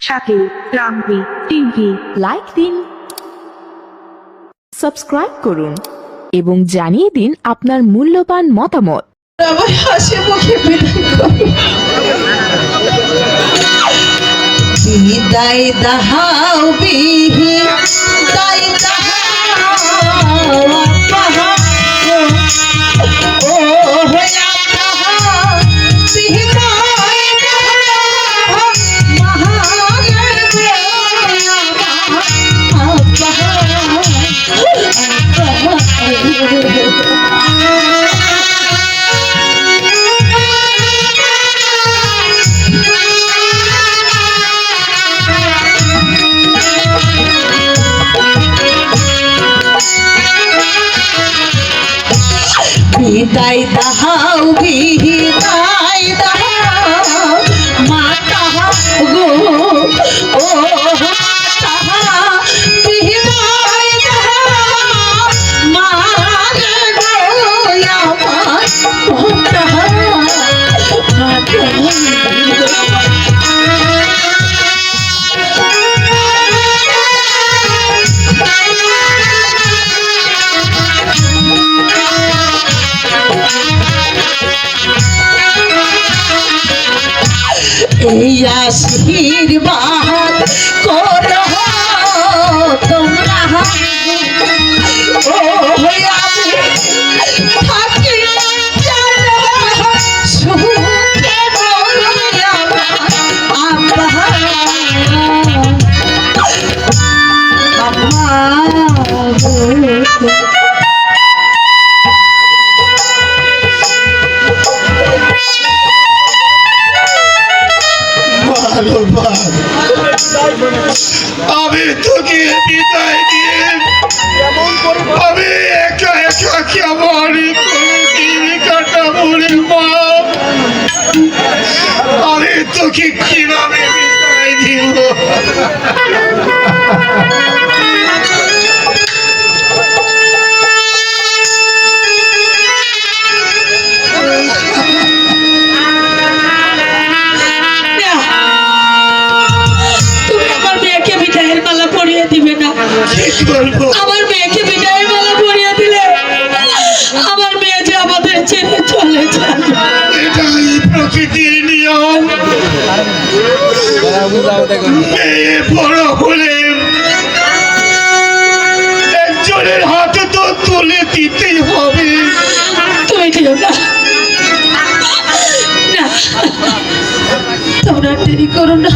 সাথে রামবি TV like দিন সাবস্ক্রাইব করুন এবং জানিয়ে দিন আপনার মূল্যবান মতামত। আমার হাসি মুখে বিদায় করো। বিদায় দাহাও বিহি দাই দাহাও আপাহা ও হয়া বিদায় দাহাও বিদায় দাহাও এই আশীর্বাদ করো তোমরা। ও আমি ভালোবাস আমি তোকে বিদায় দিয়ে আমি একা একা কেমন কাটা বলি মা? আমি তোকে আমার মেয়েকে বিদায়ের মালা পরিয়ে দিলে আমার মেয়ে যে আমাদের ছেড়ে চলে এটাই প্রকৃতির নিয়ম। মেয়ে বড় হলে একজনের হাতে তো তুলে দিতেই হবে। তুমি দিও না। না তোমরা দেরি করো না।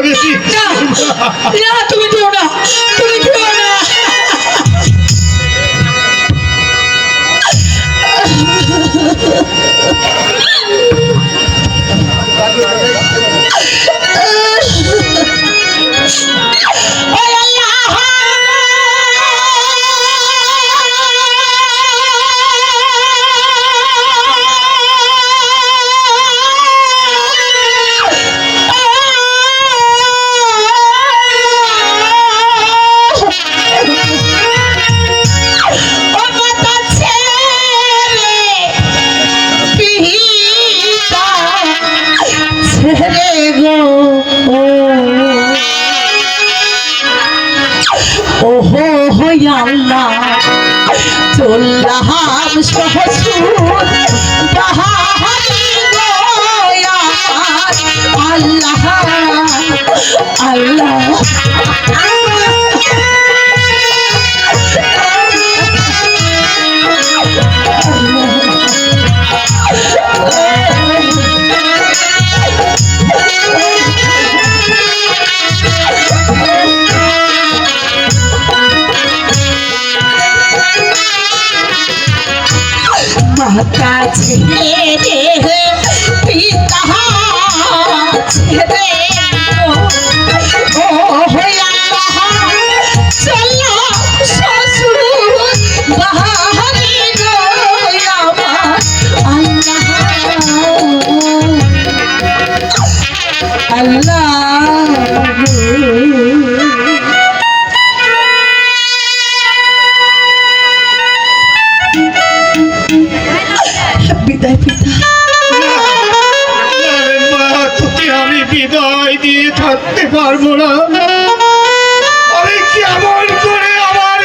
করে না তুমি দিও না তুমি ওহো হো আল্লাহ চল্লাহাম সহসুর আল্লাহ আল্লাহ মাতা ছেড়ে পিতা ছেড়ে ও থাকতে পারব না। কেমন করে আমার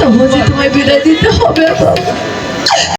তোমায় বিদায় দিতে হবে বাবা।